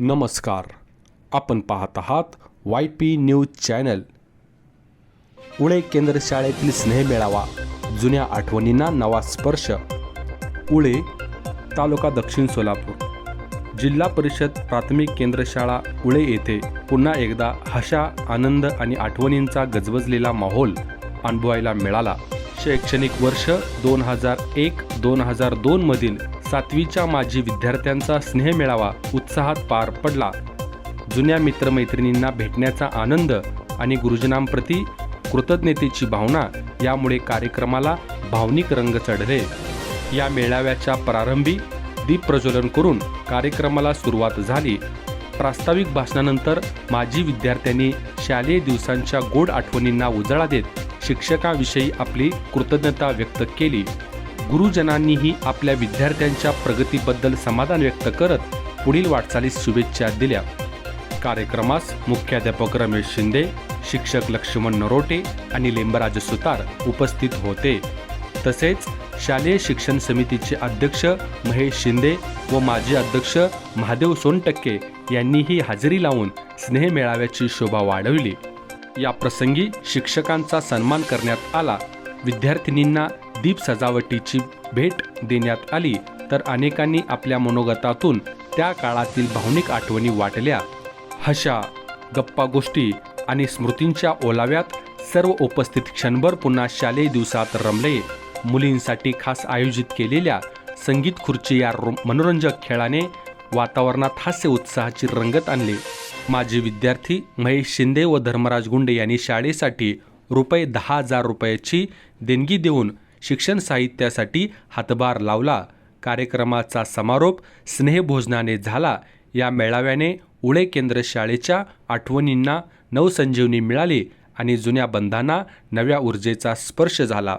नमस्कार. आपण पाहत आहात Y P news channel Ule केंद्र शाळेतील स्नेहमेळावा जुन्या आठवणींना नवा स्पर्श. उळे तालुका दक्षिण सोलापूर. जिल्हा परिषद प्राथमिक केंद्र शाळा उळे येथे पुन्हा एकदा हशा आनंद आणि आठवणींचा गजबजलेला माहोल अनुभवायला मिळाला. शैक्षणिक वर्ष दोन हजार एक दोन हजार दोनमधील सातवीच्या माजी विद्यार्थ्यांचा स्नेहमेळावा उत्साहात पार पडला. जुन्या मित्रमैत्रिणींना भेटण्याचा आनंद आणि गुरुजनांप्रती कृतज्ञतेची भावना यामुळे कार्यक्रमाला भावनिक रंग चढले. या मेळाव्याच्या प्रारंभी दीप प्रज्वलन करून कार्यक्रमाला सुरुवात झाली. प्रास्ताविक भाषणानंतर माजी विद्यार्थ्यांनी शालेय दिवसांच्या गोड आठवणींना उजाळा देत शिक्षकाविषयी आपली कृतज्ञता व्यक्त केली. गुरुजनांनीही आपल्या विद्यार्थ्यांच्या प्रगतीबद्दल समाधान व्यक्त करत पुढील वाटचालीस शुभेच्छा दिल्या. कार्यक्रमास मुख्याध्यापक रमेश शिंदे शिक्षक लक्ष्मण नरोटे आणि लिंबराज सुतार उपस्थित होते. तसेच शालेय शिक्षण समितीचे अध्यक्ष महेश शिंदे व माजी अध्यक्ष महादेव सोनटक्के यांनीही हजेरी लावून स्नेह मेळाव्याची शोभा वाढवली. या प्रसंगी शिक्षकांचा सन्मान करण्यात आला. विद्यार्थिनींना दीप सजावटीची भेट देण्यात आली तर अनेकांनी आपल्या मनोगतातून त्या काळातील भावनिक आठवणी वाटल्या. हशा गप्पा गोष्टी आणि स्मृतींच्या ओलाव्यात सर्व उपस्थित क्षणभर पुन्हा शालेय दिवसात रमले. मुलींसाठी खास आयोजित केलेल्या संगीत खुर्ची या मनोरंजक खेळाने वातावरणात हास्य उत्साहाची रंगत आणली. माजी विद्यार्थी महेश शिंदे व धर्मराज गुंडे यांनी शाळेसाठी रुपये दहा हजार रुपयाची देणगी देऊन शिक्षण साहित्यासाठी हातभार लावला कार्यक्रमाचा समारोप स्नेहभोजनाने झाला या मेळाव्याने उळे केंद्र शाळेच्या आठवणींना नवसंजीवनी मिळाली आणि जुन्या बंधांना नव्या ऊर्जेचा स्पर्श झाला